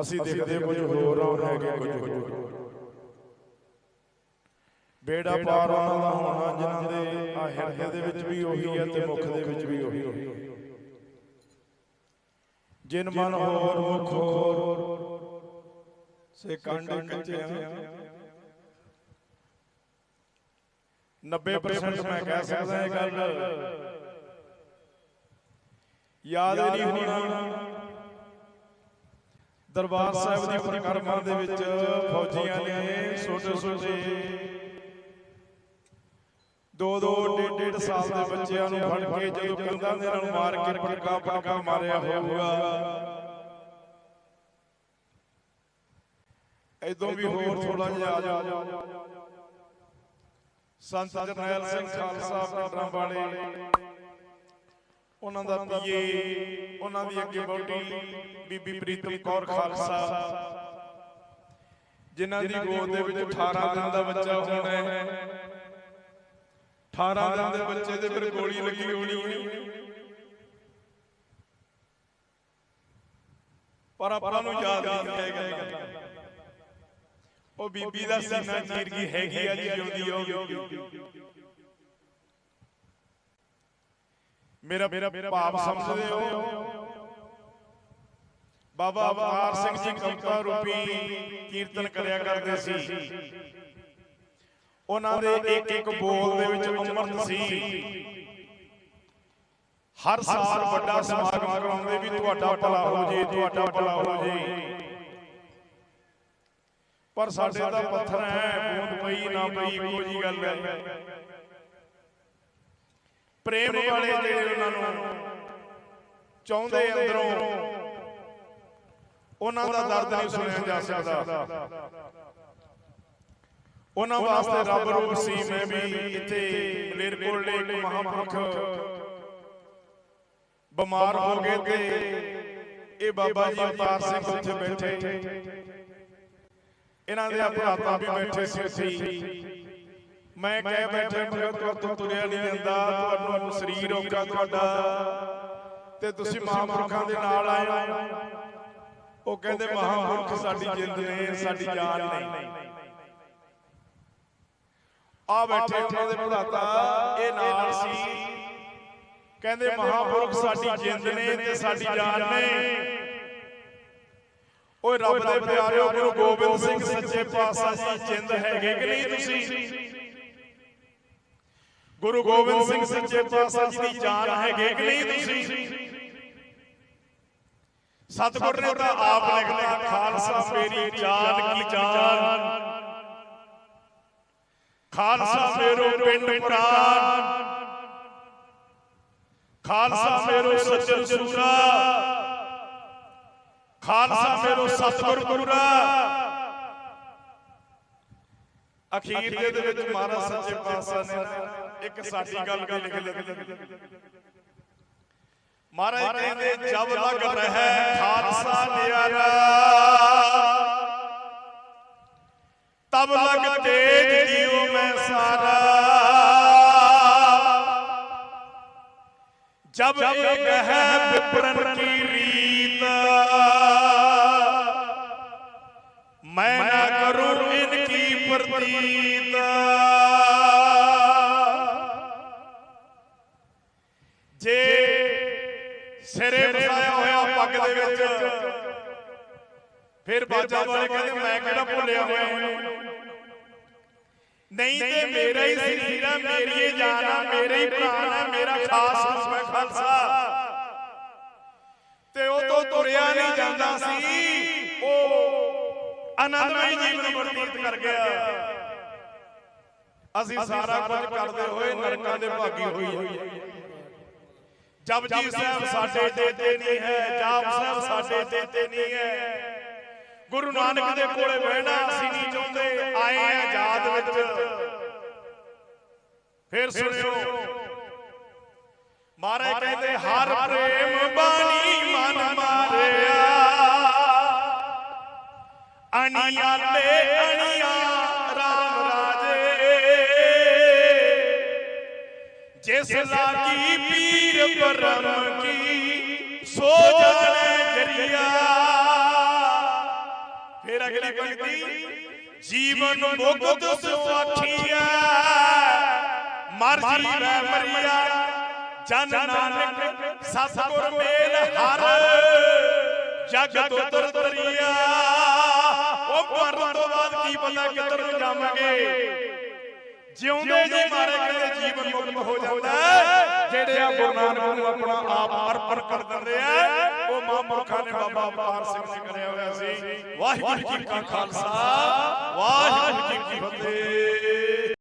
ਅਸੀਂ ਦੇਖਦੇ ਕੁਝ ਹੋਰ ਹੈਗੇ ਕੁਝ ਬੇੜਾ ਪਾਰ ਉਹਨਾਂ ਦਾ ਹੋਣਾ ਜਿਨ੍ਹਾਂ ਦੇ ਆ ਹਿਰਦੇ ਦੇ ਵਿੱਚ ਵੀ ਉਹੀ ਹੈ ਤੇ ਮੁਖ ਦੇ ਵਿੱਚ ਵੀ ਉਹੀ ਹੈ। ਜਿਨ ਮਨ ਹੋਰ ਮੁਖ ਹੋਰ ਸੇ ਕੰਡ ਕੱਚਿਆ। 90% ਮੈਂ ਕਹਿ ਸਕਦਾ ਇਹ ਗੱਲ। ਯਾਦ ਨਹੀਂ ਹੋਣਾ। ਦਰਬਾਰ ਸਾਹਿਬ ਦੀ ਪਰਿਕਰਮਾ ਦੇ ਵਿੱਚ ਫੌਜੀਆਂ ਨੇ ਛੋਟੇ ਛੋਟੇ ਦੋ ਦੋ ਡੇਢ ਡੇਢ ਸਾਲ ਦੇ ਬੱਚਿਆਂ ਨੂੰ ਫੜ ਕੇ ਜਦੋਂ ਕੰਧਾਂ ਦੇ ਨਾਲ ਮਾਰ ਕੇ ਪਟਕਾ ਪਟਕਾ ਮਾਰਿਆ ਹੋਊਗਾ। ਇਦੋਂ ਵੀ ਹੋਰ ਥੋੜਾ ਜਿਹਾ ਆ ਜਾ। ਸੰਤ ਜਰਨੈਲ ਸਿੰਘ ਖਾਲਸਾ ਪਿੰਡਾਂ ਵਾਲੇ ਉਹਨਾਂ ਦਾ ਪੀਏ ਉਹਨਾਂ ਦੀ ਅੱਗੇ ਬੋਟੀ ਬੀਬੀ ਪ੍ਰੀਤਮ ਕੌਰ ਖਾਲਸਾ। ਜਿਨ੍ਹਾਂ ਦੀ ਗੋਦ ਦੇ ਵਿੱਚ 18 ਦਿਨ ਦਾ ਬੱਚਾ ਹੋਣਾ ਹੈ। 18 ਦਿਨ ਦੇ ਬੱਚੇ ਦੇ ਫਿਰ ਗੋਲੀ ਲੱਗੀ ਹੋਣੀ। ਹੈ ਪਰ ਆਪਾਂ ਨੂੰ ਯਾਦ ਨਹੀਂ ਹੈਗਾ। ਉਹ ਬੀਬੀ ਦਾ ਸੀਨਾ ਚੀਰ ਗਈ ਹੈਗੀ ਆ ਜੀ ਜਿਉਂਦੀ ਉਹ ਮੇਰਾ ਮੇਰਾ ਭਾਵ ਸਮਝਦੇ ਹੋ। ਬਾਬਾ ਅਵਤਾਰ ਸਿੰਘ ਜੀ ਕਵਿਤਾ ਰੂਪੀ ਕੀਰਤਨ ਕਰਿਆ ਕਰਦੇ ਸੀ। ਉਹਨਾਂ ਦੇ ਇੱਕ ਇੱਕ ਬੋਲ ਦੇ ਵਿੱਚ ਅੰਮ੍ਰਿਤ ਸੀ। ਹਰ ਸਾਲ ਵੱਡਾ ਸਮਾਗਮ ਕਰਾਉਂਦੇ ਵੀ ਤੁਹਾਡਾ ਭਲਾ ਹੋ ਜੇ, ਤੁਹਾਡਾ ਭਲਾ ਹੋ ਜੇ। ਪਰ ਸਾਡੇ ਦਾ ਪੱਥਰ ਹੈ ਬੂੰਦ ਪਈ, ਨਾ ਪਈ ਇੱਕੋ ਗੱਲ ਹੈ। ਪ੍ਰੇਮ ਵਾਲੇ ਜਿਹੜੇ ਉਹਨਾਂ ਨੂੰ ਚਾਹੁੰਦੇ ਅੰਦਰੋਂ ਉਹਨਾਂ ਦਾ ਦਰਦ ਨਹੀਂ ਸੁਣਿਆ ਜਾ ਸਕਦਾ। ਉਹਨਾਂ ਵਾਸਤੇ ਰੱਬ ਰੂਪ ਸੀ ਮੈਂ ਵੀ ਇੱਥੇ ਮਲੇਰਕੋਟਲੇ ਇੱਕ ਮਹਾਂਪੁਰਖ ਬਿਮਾਰ ਹੋ ਗਏ ਤੇ ਇਹ ਬਾਬਾ ਜੀ ਅਵਤਾਰ ਸਿੰਘ ਉੱਥੇ ਬੈਠੇ। ਇਹਨਾਂ ਦੇ ਭਰਾਤਾ ਵੀ ਬੈਠੇ ਸੀ। ਉੱਥੇ ਮੈਂ ਕਹਿ ਬੈਠੇ ਭਗਤ ਤੋਂ ਤੁਰਿਆ ਨਹੀਂ ਜਾਂਦਾ ਤੁਹਾਨੂੰ ਸਰੀਰ ਔਕਾ ਤੁਹਾਡਾ। ਤੇ ਤੁਸੀਂ ਮਹਾਂਪੁਰਖਾਂ ਦੇ ਨਾਲ ਆਏ ਉਹ ਕਹਿੰਦੇ ਮਹਾਂਪੁਰਖ ਸਾਡੀ ਜਿੰਦ ਨੇ ਸਾਡੀ ਜਾਨ ਨਹੀਂ। ਆ ਬੈਠੇ ਉਹਨਾਂ ਦੇ ਭਰਾਤਾ ਇਹ ਨਾਲ ਸੀ। ਕਹਿੰਦੇ ਮਹਾਂਪੁਰਖ ਸਾਡੀ ਜਿੰਦ ਨੇ ਤੇ ਸਾਡੀ ਜਾਨ ਨੇ ਓਏ ਰੱਬ ਦੇ ਪਿਆਰਿਓ ਗੁਰੂ ਗੋਬਿੰਦ ਸਿੰਘ ਸੱਚੇ ਪਾਤਸ਼ਾਹ ਜੀ ਜਿੰਦ ਹੈਗੇ ਕਿ ਨਹੀਂ ਤੁਸੀਂ? ਗੁਰੂ ਗੋਬਿੰਦ ਸਿੰਘ ਸੱਚੇ ਪਾਤਸ਼ਾਹ ਜੀ ਦੀ ਜਾਨ ਹੈਗੇ ਕਿ ਨਹੀਂ ਤੁਸੀਂ? ਸਤਿਗੁਰ ਨੇ ਤਾਂ ਆਪ ਲਿਖਤਾ ਖਾਲਸਾ ਮੇਰੀ ਜਾਨ ਕੀ ਜਾਨ? ਖਾਲਸਾ ਮੇਰੋ ਪਿੰਡ ਪ੍ਰਾਨ। ਖਾਲਸਾ ਮੇਰੋ ਸੱਜਣ ਸੂਰਾ। ਖਾਲਸਾ ਮੇਰੋ ਸਤਿਗੁਰ ਗੁਰੂਰਾ ਅਖੀਰ ਦੇ ਵਿੱਚ ਮਹਾਰਾਜ ਸੱਚੇ ਪਾਤਸ਼ਾਹ ਨੇ ਇੱਕ ਸਾਡੀ ਗੱਲ ਵੀ ਲਿਖ ਲਈ ਮਹਾਰਾਜ ਕਹਿੰਦੇ ਜਬ ਲਗ ਰਹਿ ਖਾਲਸਾ ਨਿਆਰਾ ਤਬ ਲਗ ਤੇਜ ਜੀਉ ਮੈਂ ਸਾਰਾ ਜਬ ਇੱਕ ਹੈ ਵਿਪਰਨ ਕੀ ਰੀਤ ਮੈਂ ਨਾ ਕਰੂੰ ਇਨਕੀ ਪ੍ਰਤੀਤ ਸਿਰੇ ਬਸਾਇਆ ਹੋਇਆ ਪੱਗ ਦੇ ਵਿੱਚ। ਫਿਰ ਬਾਜਾ ਵਾਲੇ ਕਹਿੰਦੇ ਮੈਂ ਕਿਹੜਾ ਭੁੱਲਿਆ ਹੋਇਆ ਨਹੀਂ ਤੇ ਮੇਰਾ ਹੀ ਸਰੀਰ ਆ ਮੇਰੀ ਹੀ ਜਾਨ ਮੇਰੇ ਹੀ ਪ੍ਰਾਣ ਆ ਮੇਰਾ ਖਾਸ ਹੁਸਨ ਖਾਲਸਾ ਤੇ ਉਹ ਤੋਂ ਤੁਰਿਆ ਨਹੀਂ ਜਾਂਦਾ ਸੀ। ਉਹ ਆਨੰਦਮਈ ਜੀਵਨ ਬਤੀਤ ਕਰ ਗਿਆ। ਅਸੀਂ ਸਾਰਾ ਕੁਝ ਕਰਦੇ ਹੋਏ ਨਰਕਾਂ ਦੇ ਭਾਗੀ ਹੋਈ ਜਪਜੀ ਸਾਹਿਬ ਸਾਡੇ ਦੇਤੇ ਨਹੀਂ ਹੈ ਜਾਪ ਸਾਹਿਬ ਸਾਡੇ ਦੇਤੇ ਨਹੀਂ ਹੈ। ਗੁਰੂ ਨਾਨਕ ਦੇ ਕੋਲੇ ਬਹਿਣਾ ਅਸੀਂ ਨਹੀਂ ਚਾਹੁੰਦੇ ਆਏ ਆ ਆਜ਼ਾਦ ਵਿੱਚ। ਫਿਰ ਸੁਣਿਓ। ਮਹਾਰਾਜ ਕਹਿੰਦੇ ਹਰ ਪ੍ਰੇਮ ਬਾਣੀ ਮਨ ਮਾਰਿਆ। ਅਣਿਆਲੇ ਜਿਸ ਲਾਗੀ ਪੀਰ ਪਰਮ ਕੀ ਸੋ ਜਾਣੇ ਜਰੀਆ ਫਿਰ ਅਗਲੀ ਪੰਕਤੀ ਜੀਵਨ ਮੁਕਤ ਸੋ ਆਖੀਆ ਮਰਜ਼ੀ ਵੈ ਮਰੀਆ ਜਨ ਨਾਨਕ ਸਤਿਗੁਰ ਮੇਲ ਹਰ ਜਗ ਤੋਂ ਤੁਰ ਤਰੀਆ ਉਹ ਮਰਨ ਤੋਂ ਬਾਅਦ ਕੀ ਪਤਾ ਕਿੱਧਰ ਨੂੰ ਜਾਵਾਂਗੇ ਜਿਉਂਦੇ ਜੀ ਮਾਰੇ ਕਹਿੰਦੇ ਜੀਵਨ ਮੁਕਤ ਹੋ ਜਾਂਦਾ। ਜਿਹੜੇ ਆ ਗੁਰੂ ਨਾਨਕ ਨੂੰ ਆਪਣਾ ਆਪ ਅਰਪਣ ਕਰ ਦਿੰਦੇ ਆ ਉਹ ਮਹਾਂਪੁਰਖਾਂ ਨੇ ਬਾਬਾ ਅਵਤਾਰ ਸਿੰਘ ਨੇ ਕਰਿਆ ਹੋਇਆ ਸੀ। ਵਾਹਿਗੁਰੂ ਜੀ ਕਾ ਖਾਲਸਾ। ਵਾਹਿਗੁਰੂ ਜੀ ਕੀ ਫਤਿਹ।